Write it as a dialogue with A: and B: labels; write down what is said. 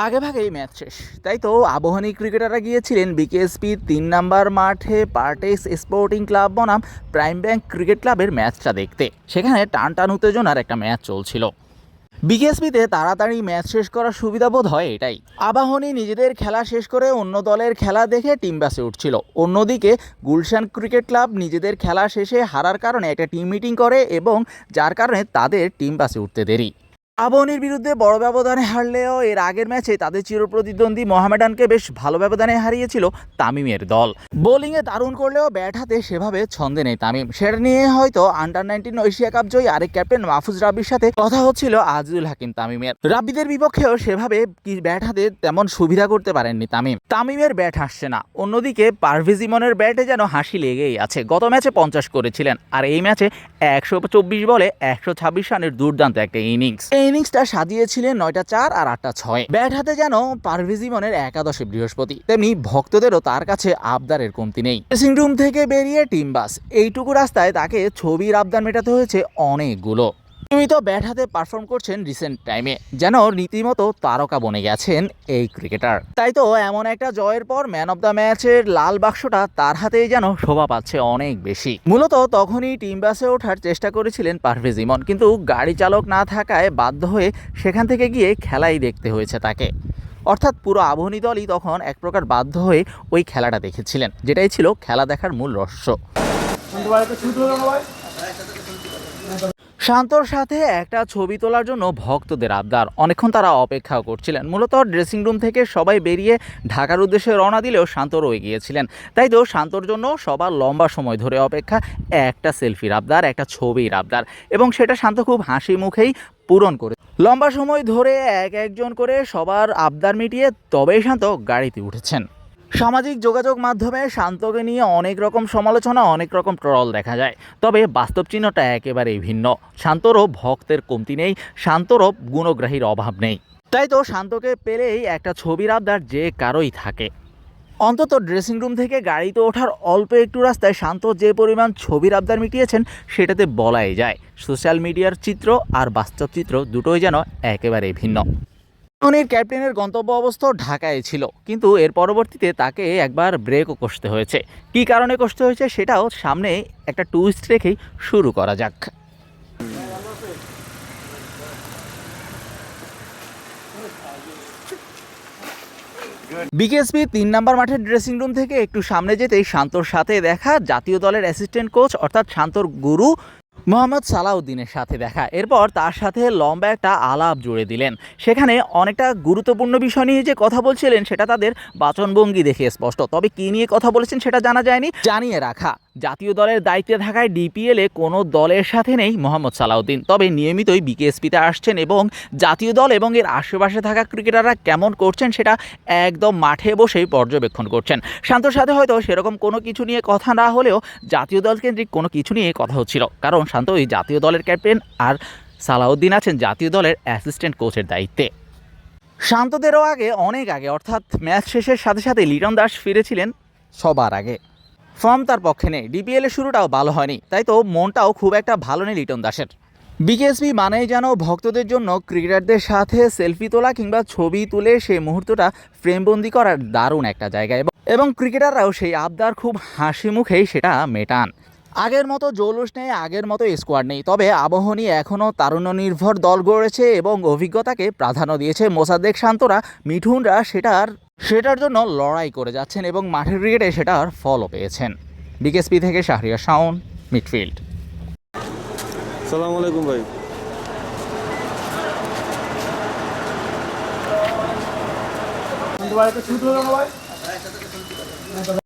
A: আগে ভাগেই ম্যাচ শেষ। তাই তো আবহানী ক্রিকেটাররা গিয়েছিলেন বিকেএসপি তিন নাম্বার মাঠে পার্টেক্স স্পোর্টিং ক্লাব বনাম প্রাইম ব্যাংক ক্রিকেট ক্লাবের ম্যাচটা দেখতে। সেখানে টান টান উত্তেজনার একটা ম্যাচ চলছিল। বিকেএসপিতে তাড়াতাড়ি ম্যাচ শেষ করার সুবিধা বোধ হয় এটাই। আবাহনী নিজেদের খেলা শেষ করে অন্য দলের খেলা দেখে টিম বাসে উঠছিল। অন্যদিকে গুলশান ক্রিকেট ক্লাব নিজেদের খেলা শেষে হারার কারণে একটা টিম মিটিং করে এবং যার কারণে তাদের টিম বাসে উঠতে দেরি। আবাহনীর বিরুদ্ধে বড় ব্যবধানে হারলেও এর আগের ম্যাচে তাদের চিরপ্রতিদ্বন্দ্বী মোহামেডানকে বেশ ভালো ব্যবধানে হারিয়েছিল তামিমের দল। বোলিংয়ে দারুণ করলেও ব্যাট হাতে সেভাবে ছন্দে নেই তামিম। সেটা নিয়ে হয়তো আন্ডার নাইনটিন এশিয়া কাপ জয়ী আরেক ক্যাপ্টেন মাহফুজ রাব্বির সাথে কথা হচ্ছিল আজিজুল হাকিম তামিমের। রাব্বিদের বিপক্ষেও সেভাবে ব্যাট হাতে তেমন সুবিধা করতে পারেননি তামিম। তামিমের ব্যাট হাসছে না। অন্যদিকে পারভেজ ইমনের ব্যাটে যেন হাসি লেগেই আছে। গত ম্যাচে পঞ্চাশ করেছিলেন, আর এই ম্যাচে একশো চব্বিশ বলে একশো ছাব্বিশ রানের দুর্দান্ত একটা ইনিংস। ইনিংসটা সাজিয়েছিলেন নয়টা চার আর আটটা ছয়। ব্যাট হাতে যেন পারভেজ ইমনের একাদশে বৃহস্পতি। তেমনি ভক্তদেরও তার কাছে আবদারের কমতি নেই। ড্রেসিং রুম থেকে বেরিয়ে টিম বাস। এইটুকু রাস্তায় তাকে ছবির আবদার মেটাতে হয়েছে অনেকগুলো। নিয়মিত ব্যাট হাতে পারফর্ম করছেন রিসেন্ট টাইমে যেন রীতিমতো তারকা বনে গেছেন এই ক্রিকেটার তাই তো এমন একটা জয়ের পর ম্যান অব দ্য ম্যাচের লাল বাক্সটা তার হাতেই যেন শোভা পাচ্ছে অনেক বেশি। মূলত তখনই টিম বাসে ওঠার চেষ্টা করেছিলেন পারভেজ ইমন, কিন্তু গাড়ি চালক না থাকায় বাধ্য হয়ে সেখান থেকে গিয়ে খেলাই দেখতে হয়েছে তাকে। অর্থাৎ পুরো আবহনী দলই তখন এক প্রকার বাধ্য হয়ে ওই খেলাটা দেখেছিলেন, যেটাই ছিল খেলা দেখার মূল রহস্য। শান্তর সাথে একটা ছবি তোলার জন্য ভক্তদের আবদার। অনেকক্ষণ তারা অপেক্ষাও করছিলেন। মূলত ড্রেসিং রুম থেকে সবাই বেরিয়ে ঢাকার উদ্দেশ্যে রওনা দিলেও শান্ত রয়ে গিয়েছিলেন তাই তো শান্তর জন্য সবার লম্বা সময় ধরে অপেক্ষা একটা সেলফির আবদার, একটা ছবির আবদার। এবং সেটা শান্ত খুব হাসি মুখেই পূরণ করে। লম্বা সময় ধরে এক একজন করে সবার আবদার মিটিয়ে তবেই শান্ত গাড়িতে উঠেছেন। সামাজিক যোগাযোগ মাধ্যমে শান্তকে নিয়ে অনেক রকম সমালোচনা, অনেক রকম ট্রল দেখা যায়। তবে বাস্তব চিহ্নটা একেবারেই ভিন্ন। শান্তরও ভক্তের কমতি নেই শান্তরও গুণগ্রাহীর অভাব নেই। তাই তো শান্তকে পেলেই একটা ছবির আবদার যে কারোই থাকে। অন্তত ড্রেসিং রুম থেকে গাড়িতে ওঠার অল্প একটু রাস্তায় শান্ত যে পরিমাণ ছবির আবদার মিটিয়েছেন, সেটাতে বলাই যায়। সোশ্যাল মিডিয়ার চিত্র আর বাস্তব চিত্র দুটোই যেন একেবারেই ভিন্ন। ধোনির ক্যাপ্টেনের গন্তব্য অবস্থা ঢাকায় ছিল, কিন্তু এর পরবর্তীতে তাকে একবার ব্রেকও কষতে হয়েছে। কী কারণে কষতে হয়েছে সেটাও সামনে একটা টুইস্ট রেখেই শুরু করা যাক। বিকেএসপি তিন নাম্বার মাঠের ড্রেসিং রুম থেকে একটু সামনে যেতেই শান্তর সাথে দেখা জাতীয় দলের অ্যাসিস্ট্যান্ট কোচ অর্থাৎ শান্তর গুরু মোহাম্মদ সালাউদ্দিনের সাথে দেখা। এরপর তার সাথে লম্বা একটা আলাপ জুড়ে দিলেন। সেখানে অনেকটা গুরুত্বপূর্ণ বিষয় নিয়ে যে কথা বলছিলেন, সেটা তাদের বাচনভঙ্গি দেখে স্পষ্ট। তবে কী নিয়ে কথা বলেছেন সেটা জানা যায়নি, জানিয়ে রাখা। জাতীয় দলের দায়িত্বে থাকায় ডিপিএলে কোনো দলের সাথে নেই মোহাম্মদ সালাউদ্দিন। তবে নিয়মিতই বিকেএসপিতে আসছেন এবং জাতীয় দল এবং এর আশেপাশে থাকা ক্রিকেটাররা কেমন করছেন সেটা একদম মাঠে বসেই পর্যবেক্ষণ করছেন। শান্তর সাথে হয়তো সেরকম কোনো কিছু নিয়ে কথা না হলেও জাতীয় দল কেন্দ্রিক কোনো কিছু নিয়ে কথা হচ্ছিল। কারণ শান্ত ওই জাতীয় দলের ক্যাপ্টেন আর সালাউদ্দিন আছেন জাতীয় দলের অ্যাসিস্ট্যান্ট কোচের দায়িত্বে। শান্তদেরও আগে অনেক আগে, অর্থাৎ ম্যাচ শেষের সাথে সাথে লিটন দাস ফিরেছিলেন সবার আগে। ফর্ম তার পক্ষে নেই। ডিপিএল এর শুরুটাও ভালো হয়নি। তাই তো মনটাও খুব একটা ভালো নেই লিটন দাসের। বিকেএসপি মানেই যেন ভক্তদের জন্য ক্রিকেটারদের সাথে সেলফি তোলা কিংবা ছবি তুলে সেই মুহূর্তটা ফ্রেমবন্দি করার দারুণ একটা জায়গা। এবং এবং ক্রিকেটাররাও সেই আবদার খুব হাসি মুখেই সেটা মেটান। আগের মতো জৌলুস নেই, আগের মতো স্কোয়াড নেই। তবে আবহনী এখনও তারুণ্য নির্ভর দল গড়েছে এবং অভিজ্ঞতাকে প্রাধান্য দিয়েছে মোসাদ্দেক শান্তরা। মিঠুনরা সেটার সেটার জন্য লড়াই করে যাচ্ছেন এবং মাঠের ক্রিকেটে সেটার ফলও পেয়েছেন। বিকেএসপি থেকে শাহরিয়া শাওন, মিডফিল্ড।
B: সালাম আলাইকুম ভাই
C: ভাই।